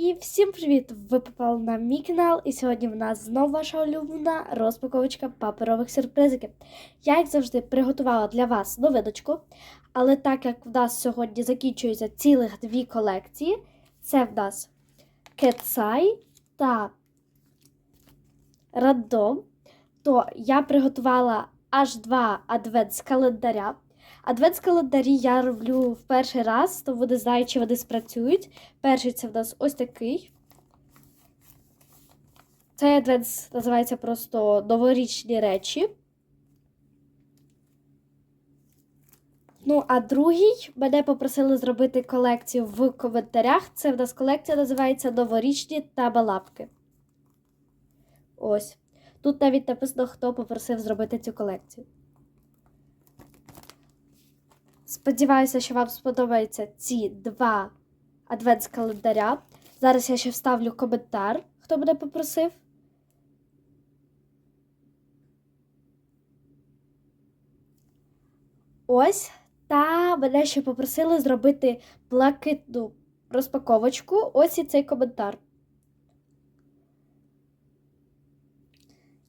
І всім привіт! Ви попали на мій канал, і сьогодні в нас знову ваша улюблена розпаковочка паперових сюрпризиків. Я, як завжди, приготувала для вас новиночку, але так як в нас сьогодні закінчуються цілих дві колекції, це в нас Кетсай та Рандом, то я приготувала аж два адвент-календаря. Адвент-календарі я роблю в перший раз, тому не знаю, чи вони спрацюють. Перший це в нас ось такий. Цей адвент називається просто новорічні речі. Ну, а другий мене попросили зробити колекцію в коментарях. Це в нас колекція називається Новорічні та балапки. Ось. Тут навіть написано, хто попросив зробити цю колекцію. Сподіваюся, що вам сподобаються ці два адвентс-календаря. Зараз я ще вставлю коментар, хто мене попросив. Ось. Та мене ще попросили зробити блакитну розпаковочку. Ось і цей коментар.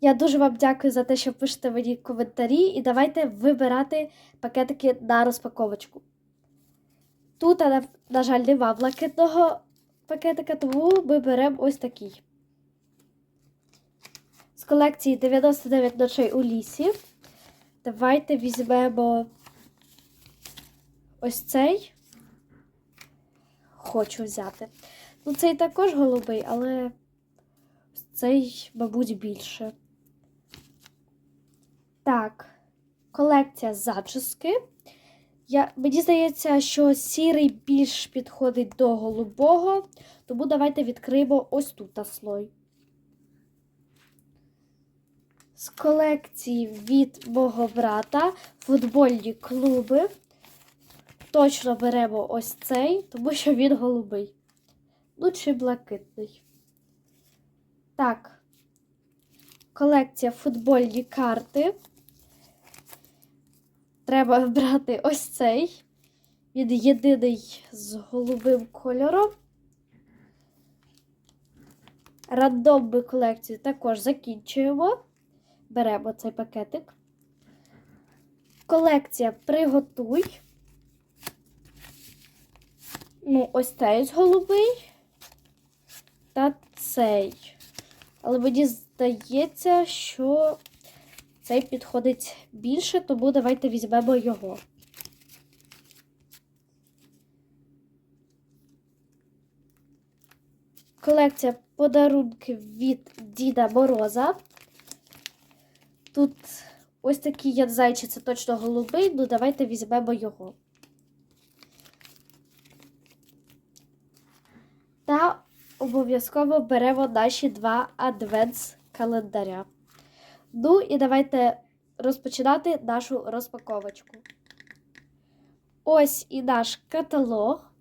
Я дуже вам дякую за те, що пишете мені коментарі, і давайте вибирати пакетики на розпаковочку. Тут, на, жаль, нема блакитного пакетика, тому ми беремо ось такий. З колекції 99 ночей у лісі. Давайте візьмемо ось цей. Хочу взяти. Ну, цей також голубий, але цей, мабуть, більше. Так, колекція зачіски. Я, Мені здається, що сірий більш підходить до голубого, тому давайте відкриємо ось тут слой. З колекції від мого брата футбольні клуби. Точно беремо ось цей, тому що він голубий. Ну, чи блакитний. Так, колекція футбольні карти. Треба брати ось цей. Він єдиний з голубим кольором. Рандомну колекцію також закінчуємо. Беремо цей пакетик. Колекція приготуй. Ну, ось цей голубий та цей. Але мені здається, що цей підходить більше, тому давайте візьмемо його. Колекція подарунків від Діда Мороза. Тут ось такий я це точно голубий, ну давайте візьмемо його. Та обов'язково беремо наші два адвентс-календаря. Ну і давайте розпочинати нашу розпаковочку. Ось і наш каталог.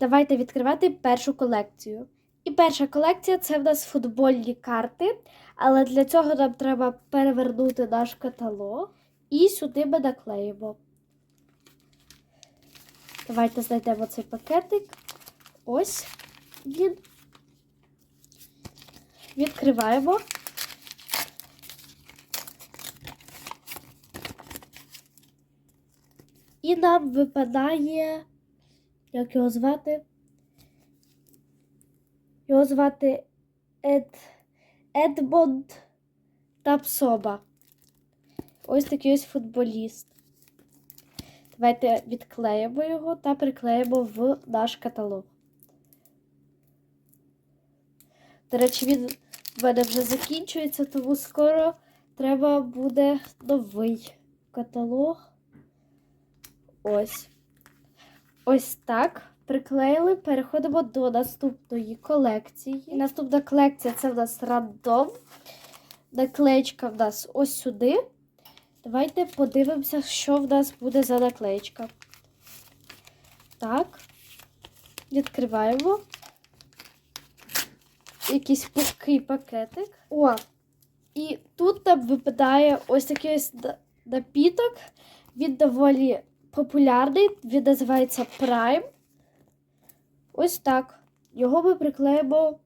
Давайте відкривати першу колекцію. І перша колекція це в нас футбольні карти. Але для цього нам треба перевернути наш каталог і сюди ми наклеїмо. Давайте знайдемо цей пакетик. Ось він. Відкриваємо. І нам випадає, як його звати? Його звати Ед, Едмонд Тапсоба. Ось такий ось футболіст. Давайте відклеїмо його та приклеїмо в наш каталог. До речі, він в мене вже закінчується, тому скоро треба буде новий каталог. Ось. Ось так. Приклеїли. Переходимо до наступної колекції. Наступна колекція це в нас рандом. Наклеєчка в нас ось сюди. Давайте подивимося, що в нас буде за наклеєчка. Так. Відкриваємо. Якийсь пухкий пакетик. О! І тут нам випадає ось такий ось напіток. Він доволі популярний, він називається Prime. Ось так. його ми приклеїмо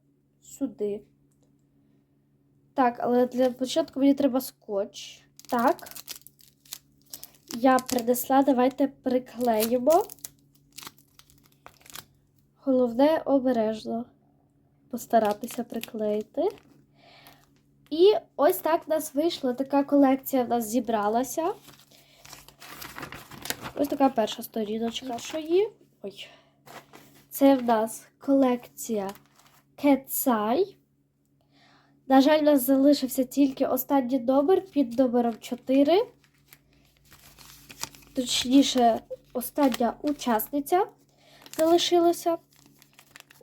сюди. Так, але для початку мені треба скотч. Так. Я принесла, давайте приклеїмо. Головне обережно постаратися приклеїти. І ось так в нас вийшла така колекція в нас зібралася. Ось така перша сторіночка, що є. Ой. Це в нас колекція Кетсай. На жаль, у нас залишився тільки останній номер під номером 4. Точніше, остання учасниця залишилася.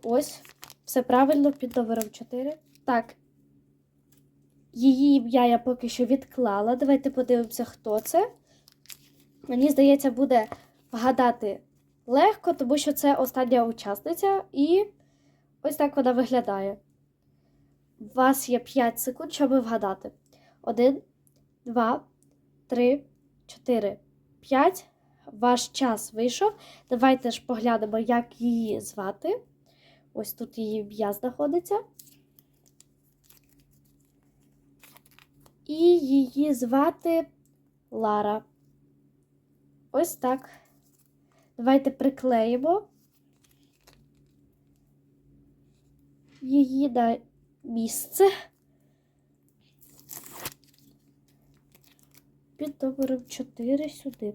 Ось, все правильно під номером 4. Так. Її ім'я я поки що відклала. Давайте подивимося, хто це. Мені здається, буде вгадати легко, тому що це остання учасниця, і ось так вона виглядає. У вас є 5 секунд, щоб вгадати. 1, 2, 3, 4, 5. Ваш час вийшов. Давайте ж поглянемо, як її звати. Ось тут її ім'я знаходиться. І її звати Лара. Ось так. Давайте приклеїмо її на місце під номером 4 сюди.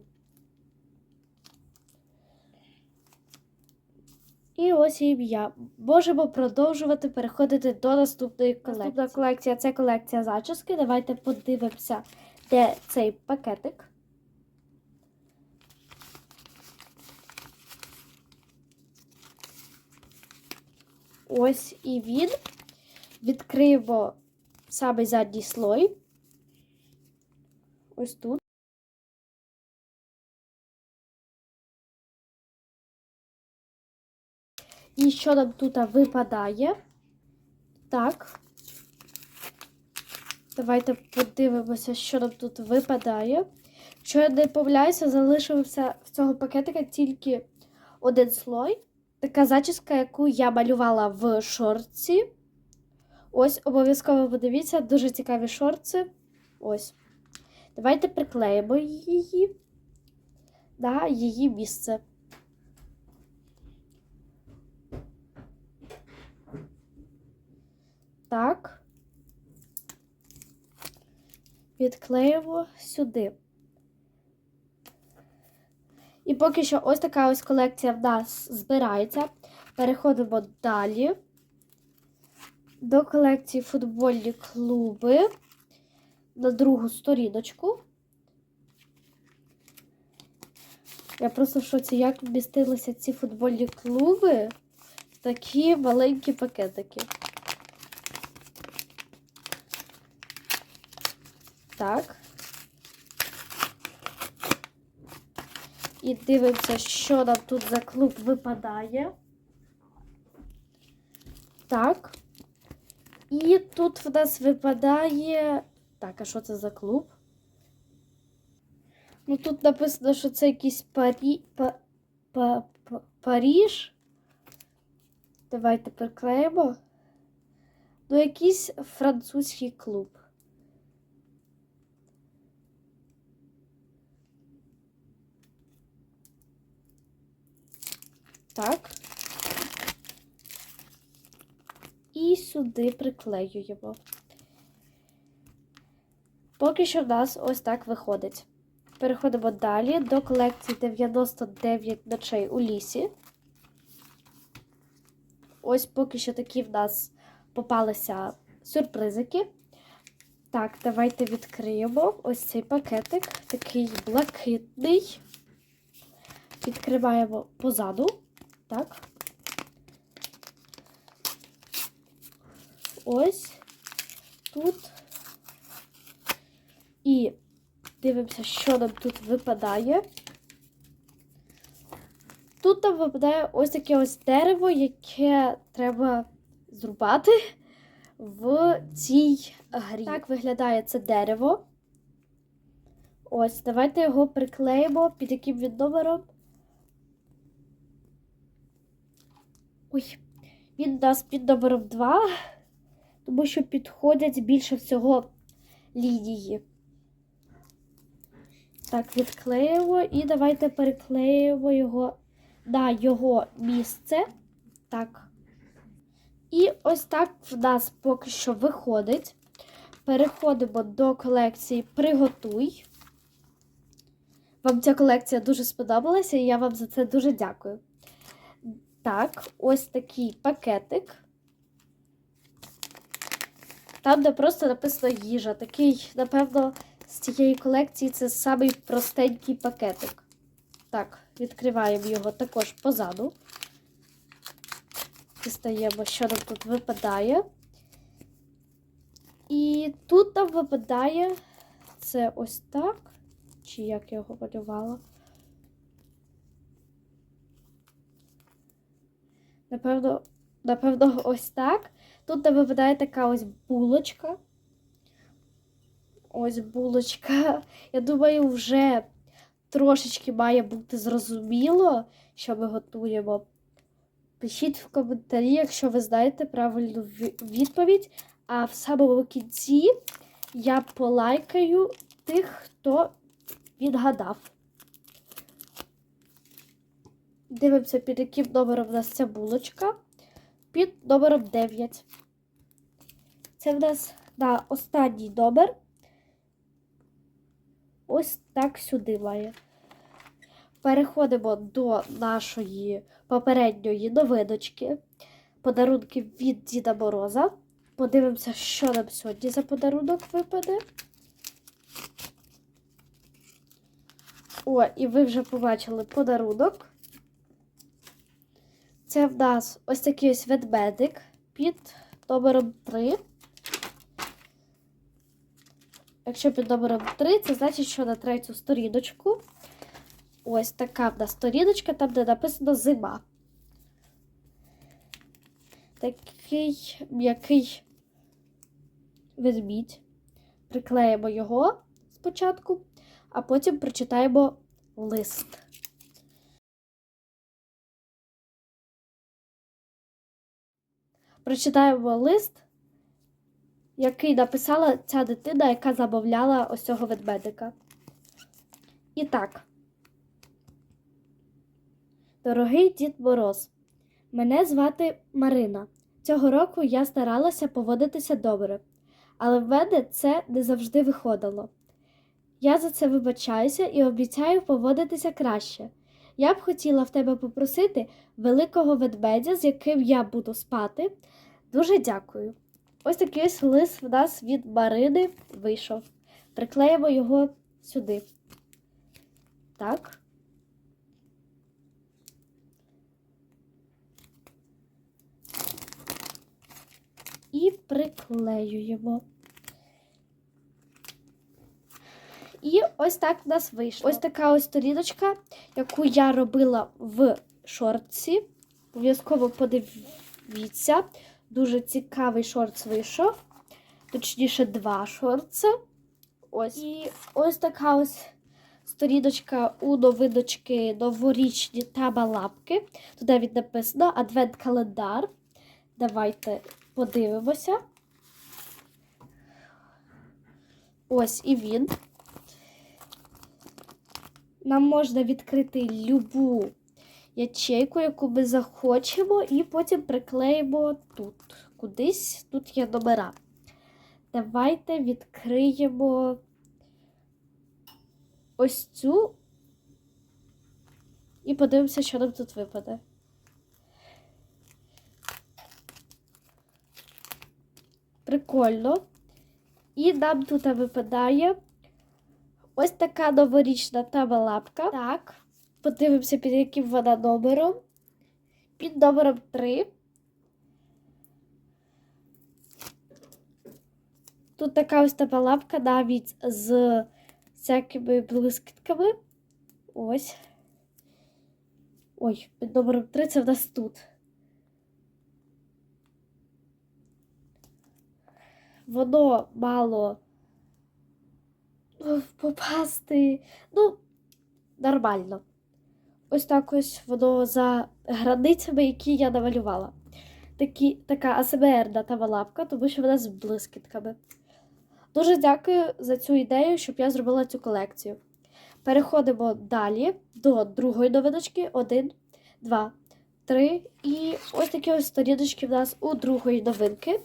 І ось ім'я. Можемо продовжувати переходити до наступної колекції. Наступна колекція це колекція зачіски. Давайте подивимося, де цей пакетик. Ось і він. Відкриємо самий задній слой. Ось тут. І що нам тут випадає? Так. Давайте подивимося, що нам тут випадає. Якщо я не помиляюся, залишився в цього пакетика тільки один слой. Така зачіска, яку я малювала в шорці. Ось, обов'язково подивіться, дуже цікаві шорти. Ось. Давайте приклеїмо її на її місце. Так. Відклеїмо сюди. Поки що ось така ось колекція в нас збирається. Переходимо далі до колекції футбольні клуби на другу сторіночку. Я просто в шоці, як вмістилися ці футбольні клуби в такі маленькі пакетики. Так. І дивимося, що нам тут за клуб випадає. Так. І тут в нас випадає. Так, а що це за клуб? Ну, тут написано, що це якийсь Парі... Па... Па... Па... Паріж. Давайте приклеїмо. Ну, якийсь французький клуб. Так. І сюди приклеюємо. Поки що в нас ось так виходить. Переходимо далі до колекції 99 ночей у лісі. Ось поки що такі в нас попалися сюрпризики. Так, давайте відкриємо ось цей пакетик, такий блакитний. Відкриваємо позаду. Так. Ось тут. І дивимося, що нам тут випадає. Тут нам випадає ось таке ось дерево, яке треба зрубати в цій грі. Так виглядає це дерево. Ось, давайте його приклеїмо під яким він номером. Ой, Він дасть під номером 2, тому що підходять більше всього лінії. Так, відклеїмо і давайте переклеїмо його на його місце. Так. І ось так в нас поки що виходить. Переходимо до колекції Приготуй. Вам ця колекція дуже сподобалася, і я вам за це дуже дякую. Так, ось такий пакетик. Там, де просто написано їжа. Такий, напевно, з цієї колекції це самий простенький пакетик. Так, відкриваємо його також позаду. Дістаємо, що нам тут випадає. І тут нам випадає це ось так. Чи як я його малювала? Напевно, напевно, ось так. Тут нам випадає така ось булочка. Ось булочка. Я думаю, вже трошечки має бути зрозуміло, що ми готуємо. Пишіть в коментарі, якщо ви знаєте правильну відповідь. А в самому кінці я полайкаю тих, хто відгадав. Дивимося, під яким номером в нас ця булочка. Під номером 9. Це в нас да, останній номер. Ось так сюди має. Переходимо до нашої попередньої новиночки. Подарунки від Діда Мороза. Подивимося, що нам сьогодні за подарунок випаде. О, і ви вже побачили подарунок. Це в нас ось такий ось ведмедик під номером 3. Якщо під номером 3, це значить, що на третю сторіночку. Ось така в нас сторіночка, там, де написано зима. Такий м'який ведмідь. Приклеїмо його спочатку, а потім прочитаємо лист. Прочитаємо лист, який написала ця дитина, яка замовляла ось цього ведмедика. І так. Дорогий Дід Мороз, мене звати Марина. Цього року я старалася поводитися добре, але в мене це не завжди виходило. Я за це вибачаюся і обіцяю поводитися краще. Я б хотіла в тебе попросити великого ведмедя, з яким я буду спати. Дуже дякую. Ось такий ось лист в нас від Марини вийшов. Приклеїмо його сюди. Так. І приклеюємо. І ось так в нас вийшло. Ось така ось сторіночка, яку я робила в шортці. Обов'язково подивіться. Дуже цікавий шортс вийшов. Точніше, два шортси. Ось. І ось така ось сторіночка у новиночки новорічні та балапки. Тут навіть написано адвент-календар. Давайте подивимося. Ось і він. Нам можна відкрити любу ячейку, яку ми захочемо, і потім приклеїмо тут. Кудись тут є номера. Давайте відкриємо ось цю і подивимося, що нам тут випаде. Прикольно. І нам тут випадає ось така новорічна табалапка. Так. Подивимося, під яким вона номером. Під номером 3. Тут така ось табалапка навіть з всякими блискітками. Ось. Ой, під номером 3 це в нас тут. Воно мало попасти. Ну, нормально. Ось так ось воно за границями, які я намалювала. такі, така АСМР датова лапка, тому що вона з блискітками. Дуже дякую за цю ідею, щоб я зробила цю колекцію. Переходимо далі до другої новиночки. Один, два, три. І ось такі ось сторіночки в нас у другої новинки.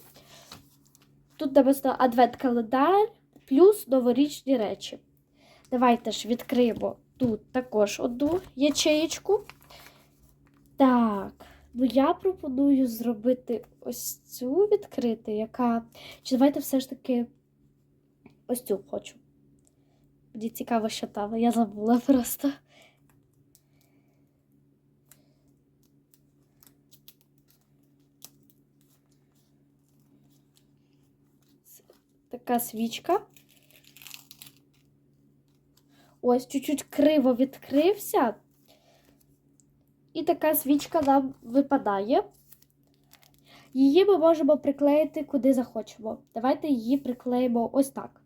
Тут написано адвент-календар плюс новорічні речі. Давайте ж відкриємо тут також одну ячеєчку. Так, ну я пропоную зробити ось цю відкрити, яка. Чи давайте все ж таки ось цю хочу. Мені цікаво, що там. Я забула просто. Така свічка. Ось чуть-чуть криво відкрився. І така свічка нам випадає. Її ми можемо приклеїти куди захочемо. Давайте її приклеїмо ось так.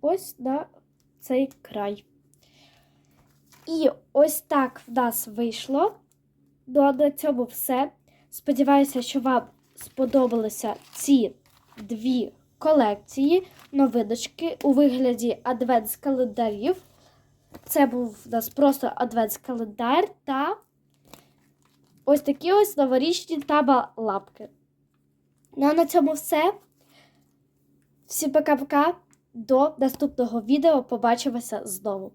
Ось на цей край. І ось так в нас вийшло. Ну, а на цьому все. Сподіваюся, що вам сподобалися ці дві колекції новиночки у вигляді адвентс-календарів. Це був у нас просто адвентс-календар та ось такі ось новорічні таба-лапки. Ну а на цьому все. Всім пока-пока. До наступного відео. Побачимося знову.